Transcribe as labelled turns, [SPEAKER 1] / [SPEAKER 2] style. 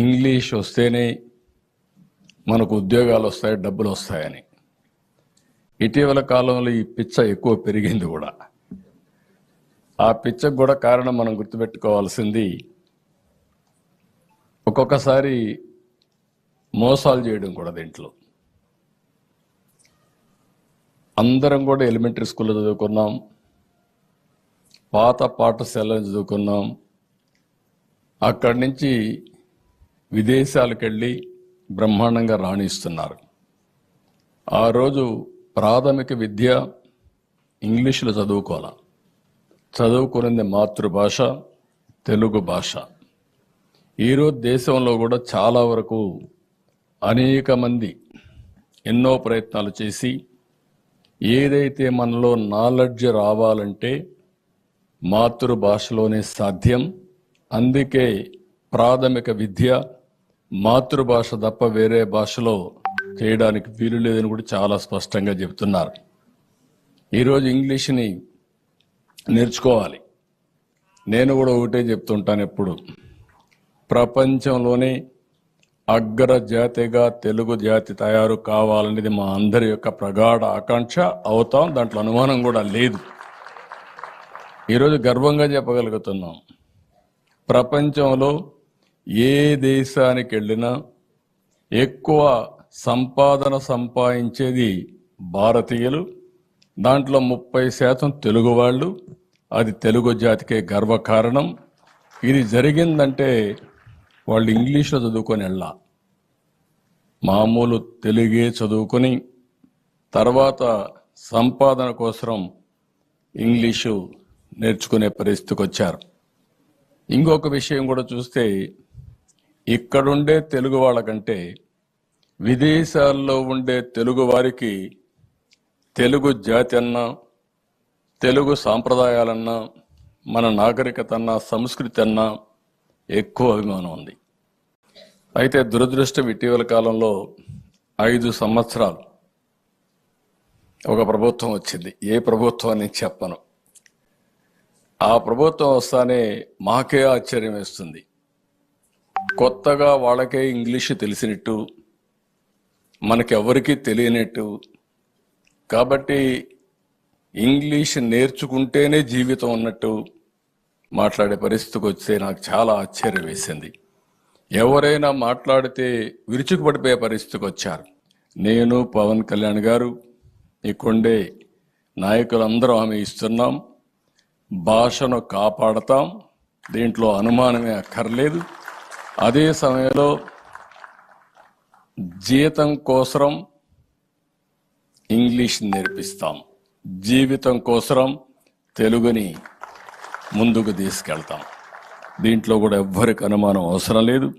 [SPEAKER 1] English వస్తేనే మనకు ఉద్యోగాలు వస్తాయి డబ్బులు వస్తాయని. ఇటీవల కాలంలో ఈ పిచ్చ ఎక్కువ పెరిగింది కూడా. ఆ పిచ్చకు కూడా కారణం మనం గుర్తుపెట్టుకోవాల్సింది ఒక్కొక్కసారి మోసాలు చేయడం కూడా దీంట్లో. అందరం కూడా ఎలిమెంటరీ స్కూల్లో చదువుకున్నాం పాత పాఠశాలలో చదువుకున్నాం. అక్కడి నుంచి విదేశాలకు వెళ్ళి బ్రహ్మాండంగా రాణిస్తున్నారు. ఆ రోజు ప్రాథమిక విద్య ఇంగ్లీషులో చదువుకోవాలి? చదువుకునేది మాతృభాష తెలుగు భాష. ఈరోజు దేశంలో కూడా చాలా వరకు అనేక మంది ఎన్నో ప్రయత్నాలు చేసి ఏదైతే మనలో నాలెడ్జ్ రావాలంటే మాతృభాషలోనే సాధ్యం. అందుకే ప్రాథమిక విద్య మాతృభాష తప్ప వేరే భాషలో చేయడానికి వీలు లేదని కూడా చాలా స్పష్టంగా చెబుతున్నారు. ఈరోజు ఇంగ్లీష్ని నేర్చుకోవాలి. నేను కూడా ఒకటే చెప్తుంటాను ఎప్పుడు. ప్రపంచంలోనే అగ్ర జాతిగా తెలుగు జాతి తయారు కావాలనేది మా అందరి యొక్క ప్రగాఢ ఆకాంక్ష అవుతాం దాంట్లో అనుమానం కూడా లేదు. ఈరోజు గర్వంగా చెప్పగలుగుతున్నాం. ప్రపంచంలో ఏ దేశానికి వెళ్ళినా ఎక్కువ సంపాదన సంపాదించేది భారతీయులు. దాంట్లో ముప్పై శాతం తెలుగు వాళ్ళు. అది తెలుగు జాతికే గర్వకారణం. ఇది జరిగిందంటే వాళ్ళు ఇంగ్లీష్లో చదువుకొని వెళ్ళా. మామూలు తెలుగే చదువుకొని తర్వాత సంపాదన కోసం ఇంగ్లీషు నేర్చుకునే పరిస్థితికి వచ్చారు ఇంకొక విషయం కూడా చూస్తే ఇక్కడుండే తెలుగు వాళ్ళకంటే విదేశాల్లో ఉండే తెలుగు వారికి తెలుగు జాతి అన్నా తెలుగు సాంప్రదాయాలన్నా మన నాగరికత అన్నా సంస్కృతి అన్నా ఎక్కువ అభిమానం ఉంది. అయితే దురదృష్టం ఇటీవల కాలంలో ఐదు సంవత్సరాలు ఒక ప్రభుత్వం వచ్చింది. ఏ ప్రభుత్వం అని చెప్పను. ఆ ప్రభుత్వం వస్తానే మాకే ఆశ్చర్యం వేస్తుంది. కొత్తగా వాళ్ళకే ఇంగ్లీష్ తెలిసినట్టు మనకెవరికీ తెలియనట్టు. కాబట్టి ఇంగ్లీష్ నేర్చుకుంటేనే జీవితం ఉన్నట్టు మాట్లాడే పరిస్థితికి వస్తే నాకు చాలా ఆశ్చర్యం వేసింది. ఎవరైనా మాట్లాడితే విరుచుకుపడిపోయే పరిస్థితికి వచ్చారు. నేను పవన్ కళ్యాణ్ గారు ఇక్కడే నాయకులందరూ హామీ ఇస్తున్నాం. భాషను కాపాడతాం. దీంట్లో అనుమానమే అక్కర్లేదు. అదే సమయంలో జీతం కోసరం ఇంగ్లీష్ నేర్పిస్తాం. జీవితం కోసరం తెలుగుని ముందుకు తీసుకెళ్తాం. దీంట్లో కూడా ఎవ్వరికి అనుమానం అవసరం లేదు.